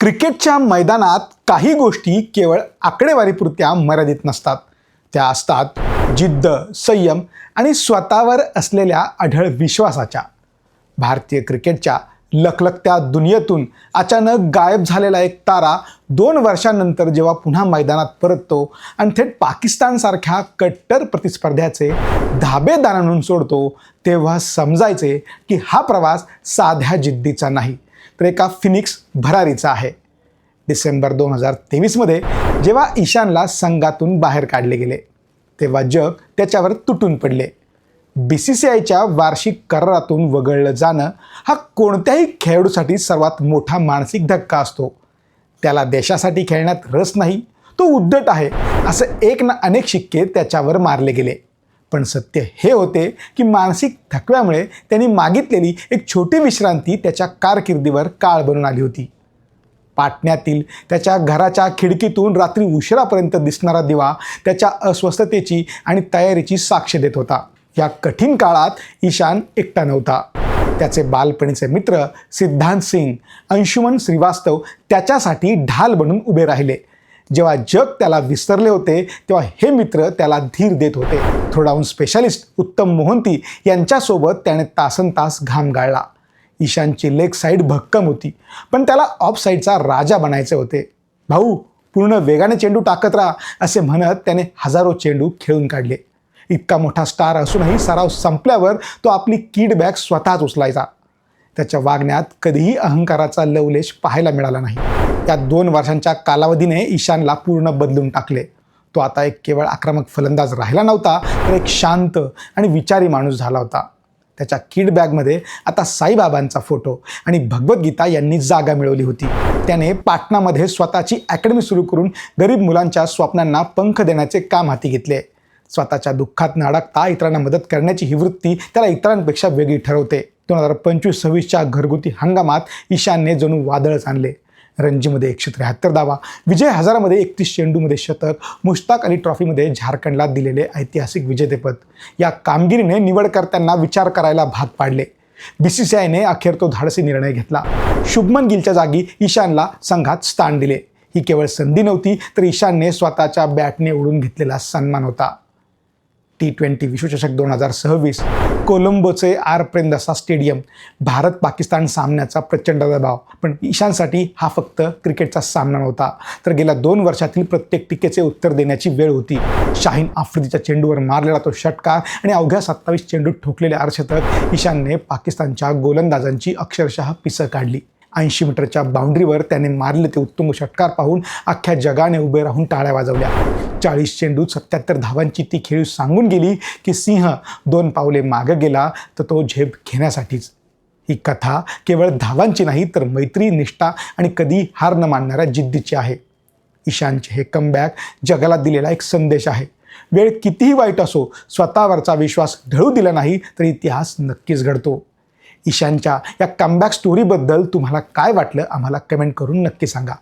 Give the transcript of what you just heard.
क्रिकेटच्या मैदानात काही गोष्टी केवळ आकडेवारीपुरत्या मर्यादित नसतात. त्या असतात जिद्द संयम आणि स्वतःवर असलेल्या अढळ विश्वासाच्या. भारतीय क्रिकेटच्या लखलखत्या दुनियेतून अचानक गायब झालेला एक तारा दोन वर्षांनंतर जेव्हा पुन्हा मैदानात परततो आणि थेट पाकिस्तानसारख्या कट्टर प्रतिस्पर्ध्याचे धाबेदार आणून सोडतो तेव्हा समजायचे की हा प्रवास साध्या जिद्दीचा नाही. तर एका फिनिक्स भरारीचा आहे. डिसेंबर दोन हजार तेवीसमध्ये जेव्हा ईशानला संघातून बाहेर काढले गेले तेव्हा जग त्याच्यावर तुटून पडले. बी सी सी आयच्या वार्षिक करारातून वगळलं जाणं हा कोणत्याही खेळाडूसाठी सर्वात मोठा मानसिक धक्का असतो. त्याला देशासाठी खेळण्यात रस नाही तो उद्धट आहे असं एक ना अनेक शिक्के त्याच्यावर मारले गेले. पण सत्य हे होते की मानसिक थकव्यामुळे त्यांनी मागितलेली एक छोटी विश्रांती त्याच्या कारकिर्दीवर काळ बनून आली होती. पाटण्यातील त्याच्या घराच्या खिडकीतून रात्री उशिरापर्यंत दिसणारा दिवा त्याच्या अस्वस्थतेची आणि तयारीची साक्ष देत होता. या कठीण काळात ईशान एकटा नव्हता. त्याचे बालपणीचे मित्र सिद्धांत सिंग अंशुमन श्रीवास्तव त्याच्यासाठी ढाल बनून उभे राहिले. जेव्हा जग त्याला विसरले होते तेव्हा हे मित्र त्याला धीर देत होते. थ्रोडाऊन स्पेशालिस्ट उत्तम मोहंती यांच्यासोबत त्याने तासन तास घाम गाळला. ईशानची लेग साईड भक्कम होती पण त्याला ऑफ साईडचा राजा बनायचे होते. भाऊ पूर्ण वेगाने चेंडू टाकत राहा असे म्हणत त्याने हजारो चेंडू खेळून काढले. इतका मोठा स्टार असूनही सराव संपल्यावर तो आपली कीड बॅग स्वतःच उचलायचा. त्याच्या वागण्यात कधीही अहंकाराचा लवलेश पाहायला मिळाला नाही. त्या दोन वर्षांच्या कालावधीने ईशानला पूर्ण बदलून टाकले. तो आता एक केवळ आक्रमक फलंदाज राहिला नव्हता तर एक शांत आणि विचारी माणूस झाला होता. त्याच्या किड बॅगमध्ये आता साईबाबांचा फोटो आणि भगवद्गीता यांनी जागा मिळवली होती. त्याने पाटणामध्ये स्वतःची अकॅडमी सुरू करून गरीब मुलांच्या स्वप्नांना पंख देण्याचे काम हाती घेतले. स्वतःच्या दुःखात न अडकता इतरांना मदत करण्याची ही वृत्ती त्याला इतरांपेक्षा वेगळी ठरवते. दोन हजार पंचवीस सव्वीसच्या घरगुती हंगामात ईशानने जणू वादळच आणले. रणजीमध्ये एकशे त्र्याहत्तर धावा. विजय हजारामध्ये एकतीस चेंडूमध्ये शतक मुश्ताक अली ट्रॉफीमध्ये झारखंडला दिलेले ऐतिहासिक विजेतेपद. या कामगिरीने निवडकर्त्यांना विचार करायला भाग पाडले. बी सी सी आयने अखेर तो धाडसी निर्णय घेतला. शुभमन गिलच्या जागी ईशानला संघात स्थान दिले. ही केवळ संधी नव्हती तर ईशानने स्वतःच्या बॅटने ओढून घेतलेला सन्मान होता. टी ट्वेंटी विश्वचषक दोन हजार सव्वीस. कोलंबोचे आर प्रेमदासा स्टेडियम भारत पाकिस्तान सामन्याचा प्रचंड दबाव. पण ईशानसाठी हा फक्त क्रिकेटचा सामना नव्हता. तर गेल्या दोन वर्षातील प्रत्येक टीकेचे उत्तर देण्याची वेळ होती. शाहीन आफ्रिदीच्या चेंडूवर मारलेला तो षटकार आणि अवघ्या सत्तावीस चेंडू ठोकलेले अर्धशतक ईशानने पाकिस्तानच्या गोलंदाजांची अक्षरशः पिसं काढली. ऐंशी मीटरच्या बाउंड्रीवर त्याने मारले ते उत्तुंग षटकार पाहून अख्ख्या जगाने उभे राहून टाळ्या वाजवल्या. चाळीस चेंडूत सत्याहत्तर धावांची ती खेळी सांगून गेली की सिंह दोन पावले मागं गेला तर तो झेप घेण्यासाठीच. ही कथा केवळ धावांची नाही तर मैत्री निष्ठा आणि कधी हार न मानणाऱ्या जिद्दीची आहे. ईशानचे हे कमबॅक जगाला दिलेला एक संदेश आहे. वेळ कितीही वाईट असो स्वतःवरचा विश्वास ढळू दिला नाही तर इतिहास नक्कीच घडतो. ईशानच्या या कमबॅक स्टोरीबद्दल तुम्हाला काय वाटलं? आम्हाला कमेंट करून नक्की सांगा.